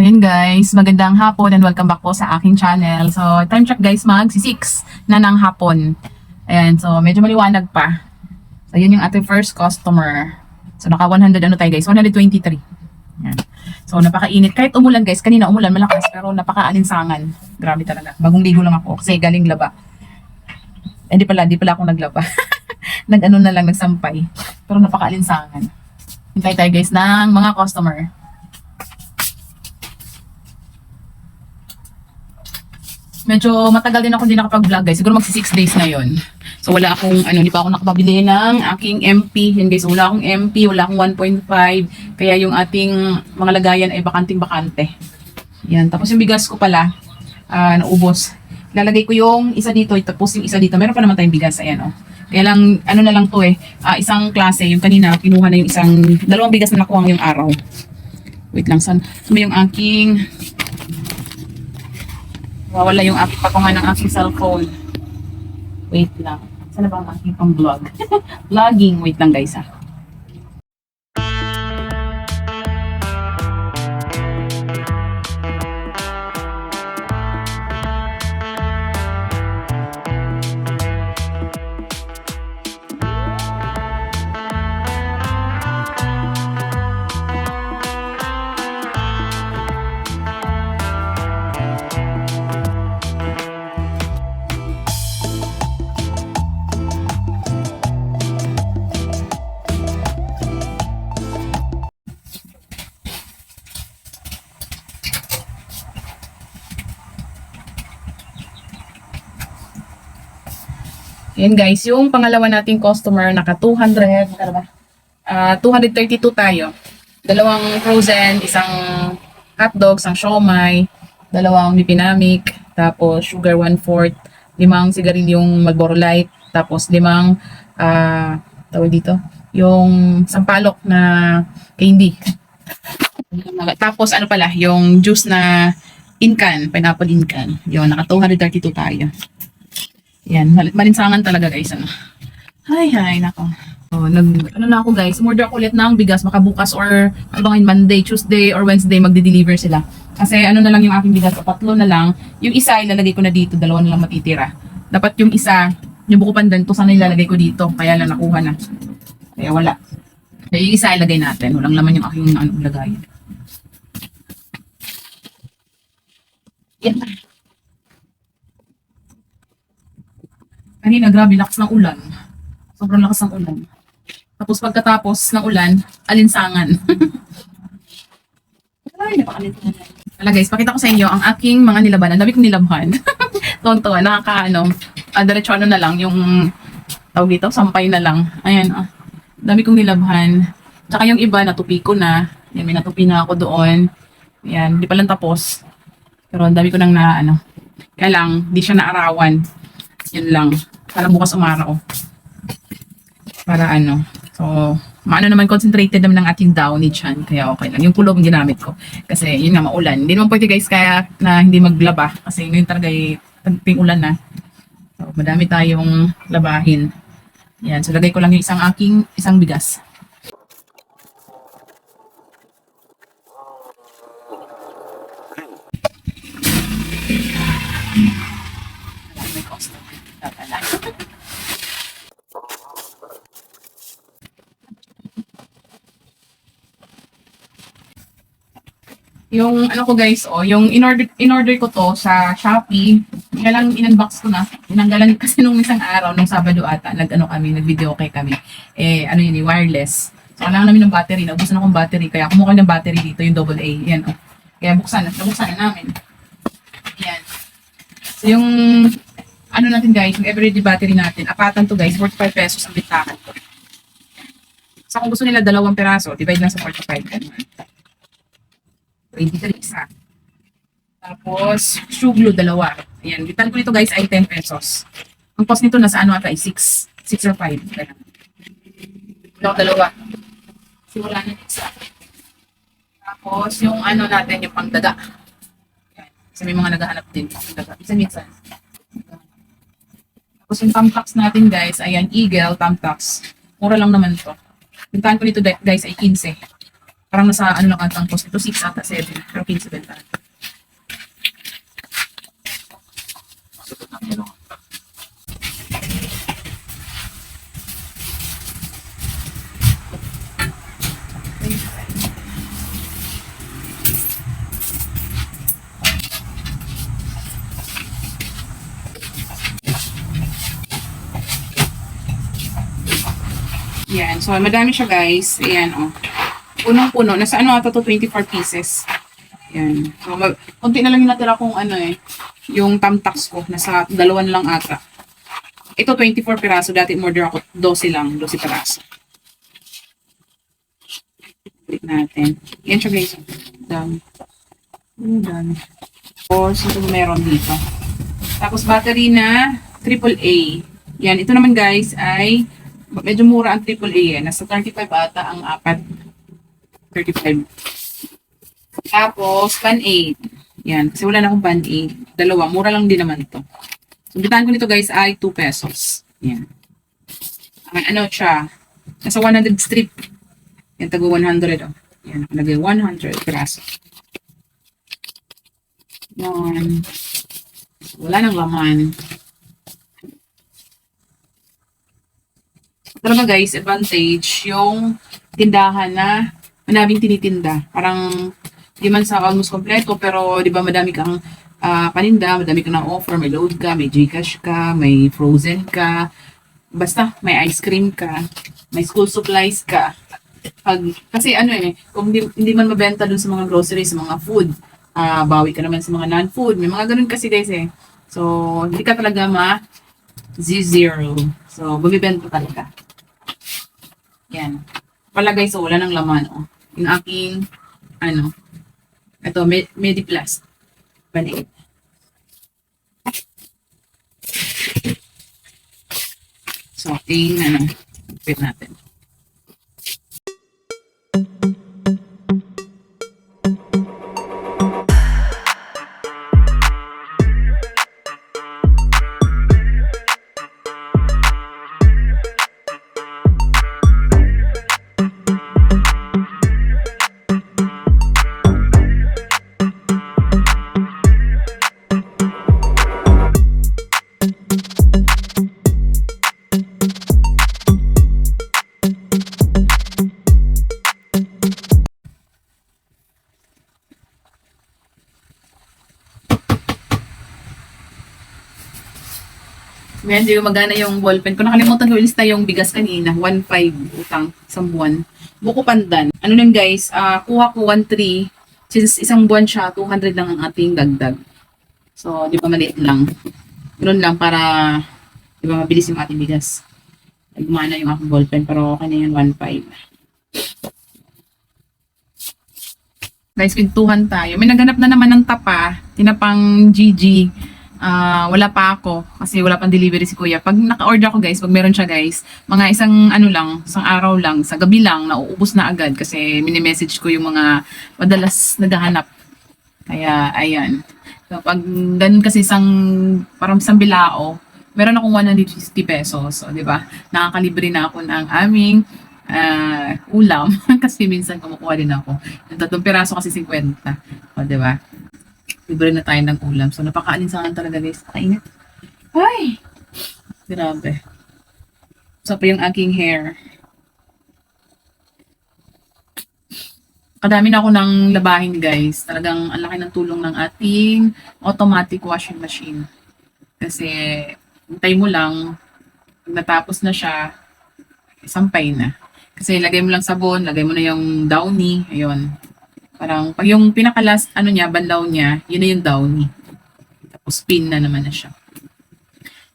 Ayun guys, magandang hapon and welcome back po sa aking channel. So, time check guys, mag 6 na ng hapon. Ayan, so medyo maliwanag pa. So, yun yung ating first customer. So, naka 100 ano tayo guys, 123. Ayan. So, napakainit. Kahit umulan guys, kanina umulan malakas pero napaka-alinsangan. Grabe talaga. Bagong ligo lang ako kasi galing laba. Eh, Hindi pala, hindi pala ako naglaba. Nag-ano na lang, nagsampay. Pero napaka-alinsangan. Hintay tayo guys ng mga customer. Medyo matagal din ako hindi nakapag-vlog guys. Siguro magsi 6 days na yon. So wala akong ano, hindi pa ako nakapabili ng aking MP. Yan guys, wala akong MP, wala akong 1.5. Kaya yung ating mga lagayan ay bakanting-bakante. Yan, tapos yung bigas ko pala, ah, naubos. Lalagay ko yung isa dito, tapos yung isa dito. Meron pa naman tayong bigas, ayan oh. Kaya lang, ano na lang to eh, ah, isang klase, yung kanina, kinuha na yung isang, dalawang bigas na nakuha ngayong araw. Wait lang, saan ba yung aking, Wawala yung aking patungan ng aking cellphone. Wait lang. Saan na ba ang aking pang vlog? Vlogging. Wait lang guys ah. Yan guys, yung pangalawa nating customer, naka 200, ano ba? Ah, 232 tayo. Dalawang frozen, isang hotdog, isang siomay, dalawang mipinamik, tapos sugar 1/4, limang sigarilyong Marlboro Light, tapos limang ah tawag dito, yung sampalok na candy. Tapos ano pala, yung juice na incan, pineapple incan. Yun, naka 232 tayo. Yan, mal- malinsangan talaga guys. Ano. Ay, ay, nako. Oh, nag, ano na ako guys, order ako ulit ng bigas makabukas or ano bang yun, Monday, Tuesday, or Wednesday magde-deliver sila. Kasi ano na lang yung aking bigas, tatlo na lang. Yung isa ilalagay ko na dito, dalawa na lang matitira. Dapat yung isa, yung buko pandan, to sana ilalagay ko dito. Kaya lang nakuha na. Kaya wala. Kaya yung isa ilagay natin. Walang laman yung aking ano, lagay. Yan. Kanina, grabe, lakas ng ulan. Sobrang lakas ng ulan. Tapos pagkatapos ng ulan, alinsangan. Ay, napakalinsangan. Wala guys, pakita ko sa inyo ang aking mga nilabanan. Dami kong nilabhan. Tonto, nakakaano. Uh, diretso ano na lang, yung tawag dito, sampay na lang. Ayan, ah. Dami kong nilabhan. Tsaka yung iba, natupi ko na. Yan, may natupi na ako doon. Yan, di pa lang tapos. Pero ang dami ko nang na, ano. Kaya lang, di siya naarawan. Yun lang. Para bukas umaraw. Para ano. So, maano naman concentrated naman ng ating downy chan. Kaya okay lang. Yung pulong ginamit ko. Kasi yun nga, maulan. Hindi naman pwede guys kaya na hindi maglaba. Kasi ngayon talaga ay tagping ulan na. So, madami tayong labahin. Yan. So, lagay ko lang yung isang aking, isang bigas. May customer. Tatala. yung ano ko guys, oh, yung in-order, in-order ko to sa Shopee. Kaya lang in-unbox ko na. Tinanggalan kasi nung isang araw, nung Sabado ata, nag-ano kami, nag-video okay kami. Eh, ano yun, eh, wireless. So, kailangan namin ng battery. Naubusan akong battery. Kaya kumuha ko ng battery dito, yung double A. Yan, oh. Kaya buksan, nabuksan na namin. Yan. So, yung ano natin guys, yung everyday battery natin, apatan to guys, 45 pesos ang bitakan to. So, kung gusto nila dalawang peraso, divide lang sa 45. Ganun. 23 isa. Tapos, glue, dalawa. Ayan, bitan ko nito guys ay 10 pesos. Ang cost nito nasa ano ata ay 6. 6 or 5. Kaya. Ito, dalawa. Kasi wala na isa. Tapos, yung ano natin, yung pangdaga. Ayan. Kasi may mga naghahanap din. Pangdaga. Minsan-minsan. Tapos yung thumbtacks natin guys, ayan, Eagle thumbtacks. Mura lang naman to. Bintahan ko nito guys ay 15. Parang nasa ano lang ata ang cost nito, 6 ata 7. Pero 15 bentahan. Yan. So, madami siya, guys. Ayan, oh. Punong-puno. Nasa ano ata to, 24 pieces. Yan. So, mag, konti na lang yung natira kong ano eh, yung tamtax ko. Nasa dalawan lang ata. Ito, 24 piraso. Dati order ako 12 lang. 12 piraso. Click natin. Yan siya, guys. Ang dami. Tapos, ito meron dito. Tapos, battery na AAA. Yan. Ito naman, guys, ay medyo mura ang AAA eh. Nasa 35 ata ang apat. 35. Tapos, 8. Yan. Kasi wala na akong 8. Dalawa. Mura lang din naman ito. So, bitaan ko nito guys ay 2 pesos. Yan. Ang ano siya. Nasa 100 strip. Yan, tago 100 oh. Yan. Lagay 100 piraso. Yan. Wala nang laman. Talaga guys, advantage yung tindahan na madaming tinitinda. Parang di man sa almost kompleto, pero di ba madami kang ah, paninda, madami kang na-offer, may load ka, may Gcash ka, may frozen ka, basta may ice cream ka, may school supplies ka. Pag, kasi ano eh, kung hindi, hindi man mabenta dun sa mga groceries, sa mga food, ah bawi ka naman sa mga non-food. May mga ganun kasi guys eh. So, hindi ka talaga ma Z0. So, bumibenta talaga. Yan. Pala guys, so wala nang laman. Oh. Yung aking, ano, ito, med Mediplast. Balik. So, yung ano, wait natin. Medyo magana yung ballpen ko. Nakalimutan ko ilista yung bigas kanina. 1.5 utang sa buwan. Buko pandan. Ano nun guys, ah kuha ko 1.3. Since isang buwan siya, 200 lang ang ating dagdag. So, di ba maliit lang. Ganun lang para, di ba mabilis yung ating bigas. Nagmana yung aking ballpen, pero okay na yun, 1.5. Guys, pintuhan tayo. May naganap na naman ng tapa, tinapang GG. Ah, wala pa ako kasi wala pang delivery si kuya. Pag naka-order ako guys, pag meron siya guys, mga isang ano lang, isang araw lang, sa gabi lang, nauubos na agad kasi mini-message ko yung mga madalas naghahanap. Kaya, ayan. So, pag ganun kasi isang, parang isang bilao, meron akong 150 pesos. So, di ba? Nakakalibre na ako ng aming ah, ulam. kasi minsan kumukuha din ako. Yung tatlong piraso kasi 50. O, di ba? Libre na tayo ng ulam. So, napaka-alinsangan talaga guys. Nakainit. Ay! Grabe. So, pa yung aking hair. Kadami na ako ng labahin guys. Talagang ang laki ng tulong ng ating automatic washing machine. Kasi, hintay mo lang, pag natapos na siya, sampay na. Kasi lagay mo lang sabon, lagay mo na yung downy, ayun. Parang, pag yung pinaka-last, ano niya, banlaw niya, yun na yung downy. Tapos pin na naman na siya.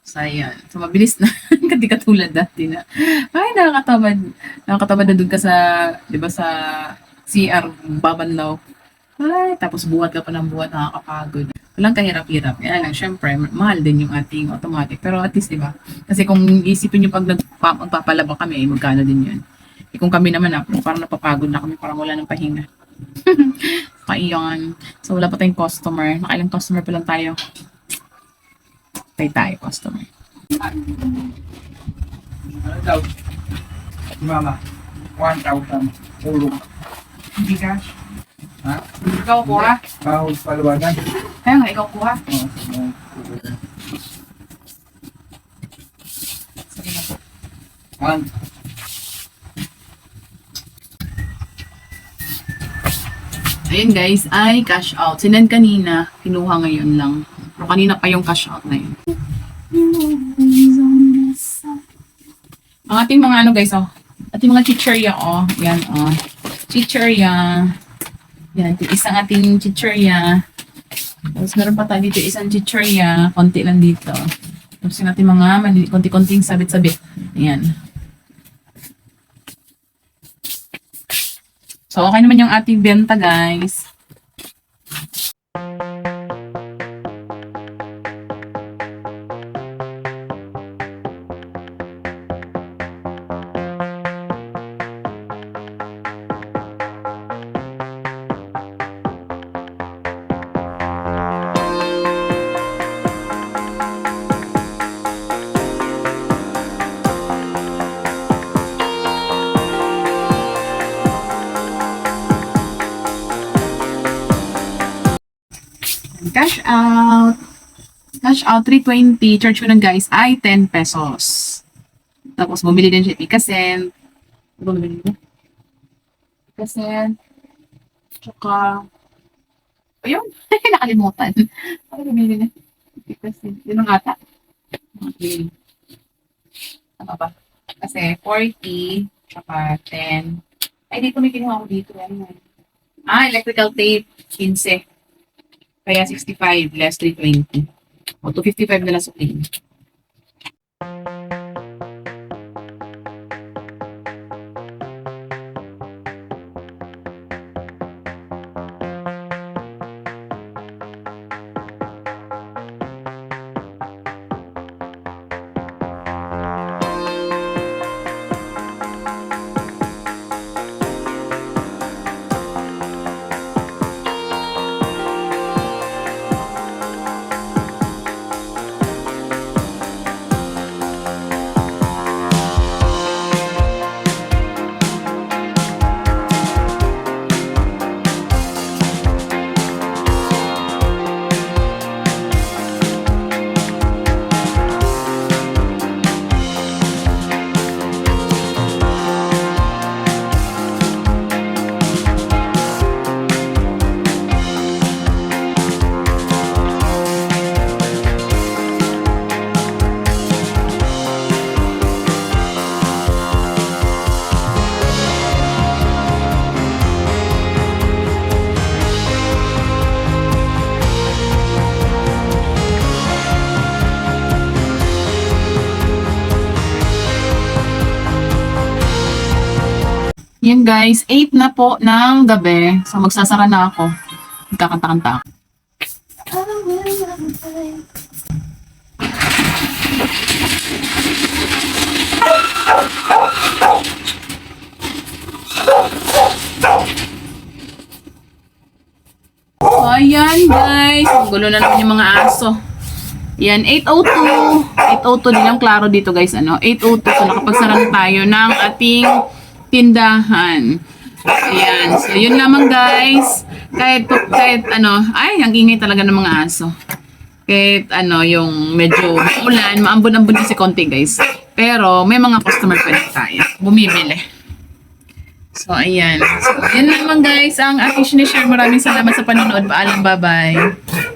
So, ayan. So, mabilis na. Hindi katulad dati na. Ay, nakakatamad. Nakakatamad na dun ka sa, di ba, sa CR, babanlaw. Ay, tapos buhat ka pa ng buhat, nakakapagod. Walang kahirap-hirap. Yan lang, syempre, mahal din yung ating automatic. Pero at least, di ba? Kasi kung isipin nyo pag nagpa- magpapalaba kami, eh, magkano din yun. Eh, kung kami naman, ah, parang napapagod na kami, parang wala ng pahinga. Kaiyan. So, wala pa tayong customer. Nakailang customer pa lang tayo. Tay tayo, customer. Ano daw? Mama, 1,000. Pulong. Hindi cash. Ha? Ikaw kuha. Bawal paluwagan. Kaya nga, ikaw kuha. Oh, oh. One. Ayun guys, ay cash out. Sinend kanina, kinuha ngayon lang. Pero kanina pa yung cash out na yun. Ang ating mga ano guys, oh. Ating mga chicherya, oh. Yan, oh. Chicherya. Yan, isang ating chicherya. Tapos meron pa tayo dito isang chicherya. Konti lang dito. Tapos yung ating mga konti-konting sabit-sabit. Ayan. So, okay naman yung ating benta, guys. Out. Cash out, 320. Charge ko lang guys ay 10 pesos. Tapos bumili din siya Picasen. Ano bumili ko? Picasen. Tsaka, ayun, nakalimutan. Ano bumili na? Picasen. Yun ang ata. Okay. Ano ba? Kasi 40, tsaka 10. Ay, dito may kinuha ko dito. Ano? Ah, electrical tape, 15. Kaya 65 less 320. O 255 na lang sa plain. Yan guys, 8 na po ng gabi. So magsasara na ako. Magkakanta-kanta ako. So, ayan guys. Gulo na naman yung mga aso. Yan, 802. 802 din ang klaro dito guys. Ano? 802. So, nakapagsara na tayo ng ating tindahan. Ayan. So, yun lamang guys. Kahit, kahit ano, ay, ang ingay talaga ng mga aso. Kahit ano, yung medyo ulan, maambon-ambon kasi konti guys. Pero, may mga customer pa rin tayo. Bumibili. So, ayan. So, yan lamang guys ang aking sinishare. Maraming salamat sa panonood. Paalam, bye-bye.